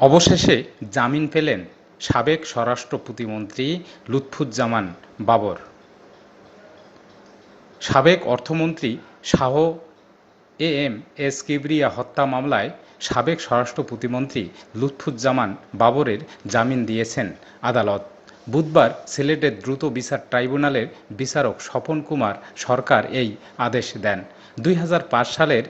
অবশেষে জামিন পেলেন সাবেক স্বরাষ্ট্র প্রতিমন্ত্রী লুৎফুজ্জামান বাবর। সাবেক অর্থমন্ত্রী Shah A M S Kibria হত্যা মামলায় সাবেক স্বরাষ্ট্র প্রতিমন্ত্রী লুৎফুজ্জামান বাবরের জামিন দিয়েছেন আদালত। বুধবার সিলেটের দ্রুত বিচার ট্রাইব্যুনালের বিচারক স্বপন কুমার সরকার এই আদেশ দেন। দুই হাজার পাঁচ সালের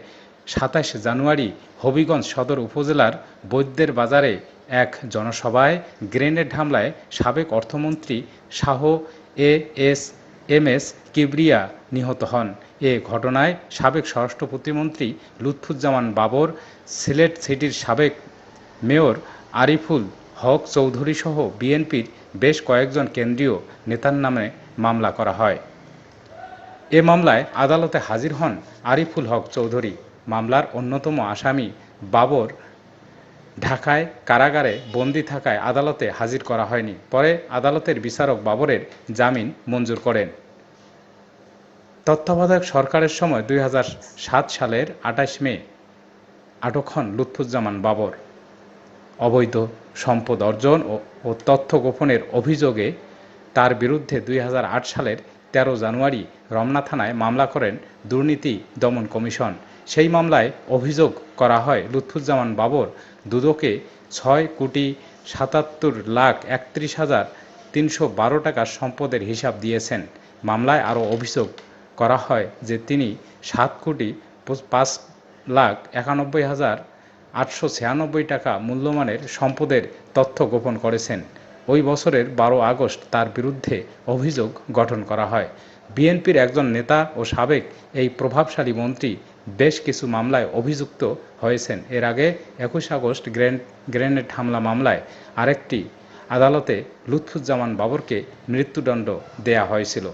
সাতাশ জানুয়ারি হবিগঞ্জ সদর উপজেলার বৈদ্যের বাজারে এক জনসভায় গ্রেনেড হামলায় সাবেক অর্থমন্ত্রী Shah A S M S Kibria নিহত হন। এ ঘটনায় সাবেক স্বরাষ্ট্র প্রতিমন্ত্রী লুৎফুজ্জামান বাবর, সিলেট সিটির সাবেক মেয়র আরিফুল হক চৌধুরী সহ বিএনপির বেশ কয়েকজন কেন্দ্রীয় নেতার নামে মামলা করা হয়। এ মামলায় আদালতে হাজির হন আরিফুল হক চৌধুরী। মামলার অন্যতম আসামি বাবর ঢাকায় কারাগারে বন্দি থাকায় আদালতে হাজির করা হয়নি। পরে আদালতের বিচারক বাবরের জামিন মঞ্জুর করেন। তত্ত্বাবধায়ক সরকারের সময় দুই হাজার সাত সালের আঠাশ মে আটক হন লুৎফুজ্জামান বাবর। অবৈধ সম্পদ অর্জন ও তথ্য গোপনের অভিযোগে তার বিরুদ্ধে দুই হাজার আট সালের তেরো জানুয়ারি রমনা থানায় মামলা করেন দুর্নীতি দমন কমিশন। সেই মামলায় অভিযোগ করা হয়, লুৎফুজ্জামান বাবর দুদকে ছয় কোটি সাতাত্তর লাখ একত্রিশ হাজার তিনশো বারো টাকার সম্পদের হিসাব দিয়েছেন। মামলায় আরও অভিযোগ করা হয় যে তিনি সাত কোটি পাঁচ লাখ একানব্বই হাজার আটশো ছিয়ানব্বই টাকা মূল্যমানের সম্পদের তথ্য গোপন করেছেন। ওই বছরের বারো আগস্ট তার বিরুদ্ধে অভিযোগ গঠন করা হয়। বিএনপির একজন নেতা ও সাবেক এই প্রভাবশালী মন্ত্রী বেশ কিছু মামলায় অভিযুক্ত হয়েছেন। এর আগে একুশ আগস্ট গ্রেন গ্রেনেড হামলা মামলায় আরেকটি আদালতে লুৎফুজ্জামান বাবরকে মৃত্যুদণ্ড দেয়া হয়েছিল।